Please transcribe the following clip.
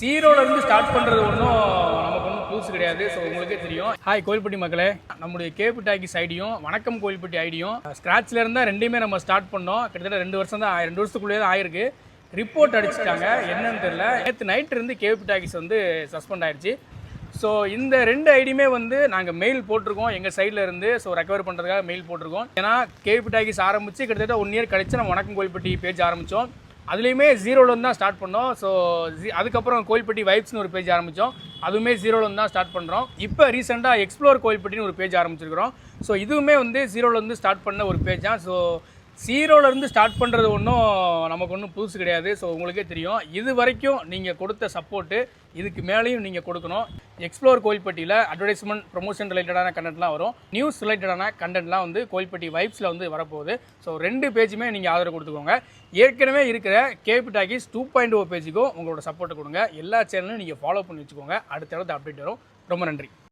ஜீரோல இருந்து ஸ்டார்ட் பண்றது ஒன்றும் நமக்கு ஒன்றும் புதுசு கிடையாது. ஸோ உங்களுக்கே தெரியும். ஹாய் கோயில்பட்டி மக்களே. நம்முடைய கேபு டாக்கிஸ் ஐடியும் வணக்கம் கோயில்பட்டி ஐடியும். ஸ்க்ராட்ச்ல இருந்தா ரெண்டையுமே நம்ம ஸ்டார்ட் பண்ணோம். கிட்டத்தட்ட ரெண்டு வருஷம் தான் ரெண்டு வருஷத்துக்குள்ளேயே தான் ஆயிருக்கு. ரிப்போர்ட் அடிச்சிட்டாங்க. என்னன்னு தெரியல. நேற்று நைட் இருந்து கேபு டாக்கிஸ் வந்து சஸ்பெண்ட் ஆயிடுச்சு ஸோ இந்த ரெண்டு ஐடியுமே வந்து நாங்கள் மெயில் போட்டிருக்கோம். எங்கள் சைடில் இருந்து. ஸோ ரெக்கவர் பண்ணுறதுக்காக மெயில் போட்டிருக்கோம். ஏன்னா கேபி டாக்கிஸ் ஆரம்பித்து கிட்டத்தட்ட ஒன் இயர் கழிச்சு நம்ம வணக்கம் கோயில்பட்டி பேஜ் ஆரம்பித்தோம் அதுலேயுமே ஜீரோலேருந்து தான் ஸ்டார்ட் பண்ணோம். ஸோ ஜி அதுக்கப்புறம் கோயில்பட்டி வைப்ஸ்னு ஒரு பேஜ் ஆரம்பித்தோம் அதுவுமே ஜீரோலேருந்து தான் ஸ்டார்ட் பண்ணுறோம் இப்போ ரீசெண்டாக எக்ஸ்ப்ளோர் கோயில்பட்டின்னு ஒரு பேஜ் ஆரம்பிச்சிருக்கிறோம். ஸோ இதுவுமே வந்து ஜீரோலேருந்து ஸ்டார்ட் பண்ண ஒரு பேஜ் தான் ஸோ ஜீரோலேருந்து ஸ்டார்ட் பண்ணுறது ஒன்றும் நமக்கு ஒன்றும் புதுசு கிடையாது. ஸோ உங்களுக்கே தெரியும். இது வரைக்கும் நீங்கள் கொடுத்த சப்போர்ட்டு இதுக்கு மேலேயும் நீங்கள் கொடுக்கணும். எக்ஸ்ப்ளோர் கோயில்பட்டியில் அட்வர்டைஸ்மெண்ட் ப்ரொமோஷன் ரிலேட்டடான கண்டென்ட்லாம் வரும். நியூஸ் ரிலேட்டடான கண்டென்ட்லாம் வந்து கோயில்பட்டி வைப்ஸில் வந்து வரப்போகுது. ஸோ ரெண்டு பேஜுமே நீங்கள் ஆதரவு கொடுத்துக்கோங்க. ஏற்கனவே இருக்கிற KP talkies two point O பேஜுக்கும் உங்களோட சப்போர்ட்டை கொடுங்க. எல்லா சேனலும் நீங்கள் ஃபாலோ பண்ணி வச்சுக்கோங்க. அடுத்த அப்டேட் வரும். ரொம்ப நன்றி.